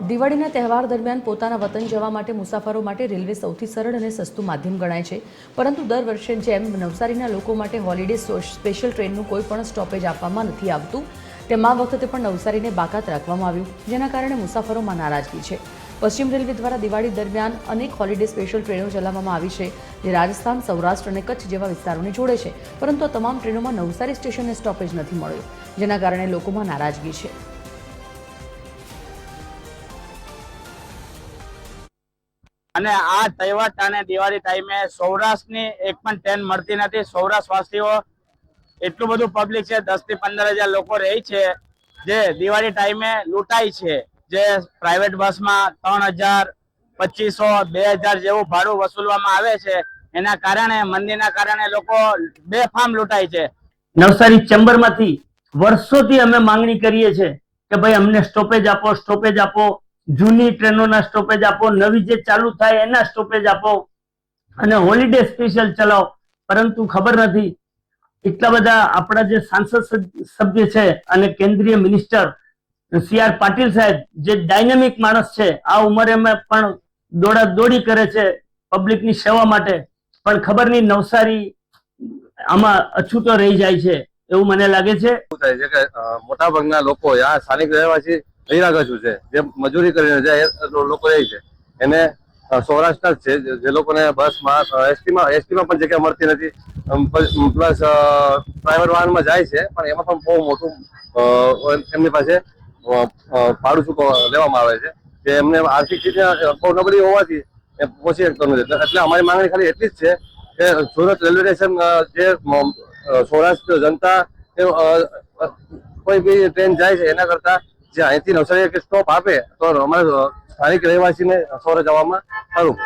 દિવાળીના તહેવાર દરમિયાન પોતાના વતન જવા માટે મુસાફરો માટે રેલવે સૌથી સરળ અને સસ્તું માધ્યમ ગણાય છે. પરંતુ દર વર્ષે જેમ નવસારીના લોકો માટે હોલિડે સ્પેશિયલ ટ્રેનનું કોઈ પણ સ્ટોપેજ આપવામાં નથી આવતું, તેમ આ વખતે પણ નવસારીને બાકાત રાખવામાં આવ્યું, જેના કારણે મુસાફરોમાં નારાજગી છે. પશ્ચિમ રેલવે દ્વારા દિવાળી દરમિયાન અનેક હોલિડે સ્પેશિયલ ટ્રેનો ચલાવવામાં આવી છે, જે રાજસ્થાન, સૌરાષ્ટ્ર અને કચ્છ જેવા વિસ્તારોને જોડે છે, પરંતુ આ તમામ ટ્રેનોમાં નવસારી સ્ટેશનને સ્ટોપેજ નથી મળ્યો, જેના કારણે લોકોમાં નારાજગી છે. અને આ તહેવાર અને દિવાળી ટાઈમે સૌરાષ્ટ્રની એક પણ ટ્રેન મળતી નથી. સૌરાષ્ટ્રવાસીઓ એટલું બધું પબ્લિક છે, દસથી પંદર હજાર લોકો રહે છે, જે દિવાળી ટાઈમે લૂંટાય છે. જે પ્રાઇવેટ બસમાં ત્રણ હજાર, પચીસો, બે હજાર જેવું ભાડું વસૂલવામાં આવે છે. એના કારણે, મંદીના કારણે લોકો બેફામ લૂંટાય છે. નવસારી ચેમ્બરમાંથી વર્ષોથી અમે માંગણી કરીએ છીએ કે ભાઈ અમને સ્ટોપેજ આપો સ્ટોપેજ આપો. જૂની ટ્રેનોના સ્ટોપેજ આપો, નવી જે ચાલુ થાય એના સ્ટોપેજ આપો અને હોલિડે સ્પેશિયલ ચલાવો. પરંતુ ખબર નથી, એટલા બધા આપણા જે સાંસદ સભ્ય છે અને કેન્દ્રીય મિનિસ્ટર સી આર પાટીલ સાહેબ, જે ડાયનેમિક માણસ છે, આ ઉંમરે પણ દોડા દોડી કરે છે પબ્લિકની સેવા માટે. પણ ખબર નહીં નવસારી આમાં અછૂતો રહી જાય છે, એવું મને લાગે છે. મોટા ભાગના લોકો, આ સ્થાનિક રહેવાસી બહિરાગજો છે જે મજૂરી કરીને જે લોકો રહે છે. એને સૌરાષ્ટ્રના જ છે, જે- લોકોને બસમાં એસટીમાં એસટીમાં પણ જગ્યા મળતી નથી. પ્લસ પ્રાઇવેટ વાહનમાં જાય છે, પણ એમાં પણ બહુ મોટું એમની પાસે ભાડું ચૂકવ લેવામાં આવે છે. કે એમને આર્થિક રીતે બહુ નબળી હોવાથી એ પહોંચી શકતો નથી. એટલે- અમારી માંગણી ખાલી એટલી જ છે કે સુરત રેલવે સ્ટેશન જે સૌરાષ્ટ્ર જનતા કોઈ બી ટ્રેન જાય છે એના કરતા જે અહીંથી નવસારી સ્ટોપ આપે તો અમારે સ્થાનિક રહેવાસીને સોરે જવામાં સારું.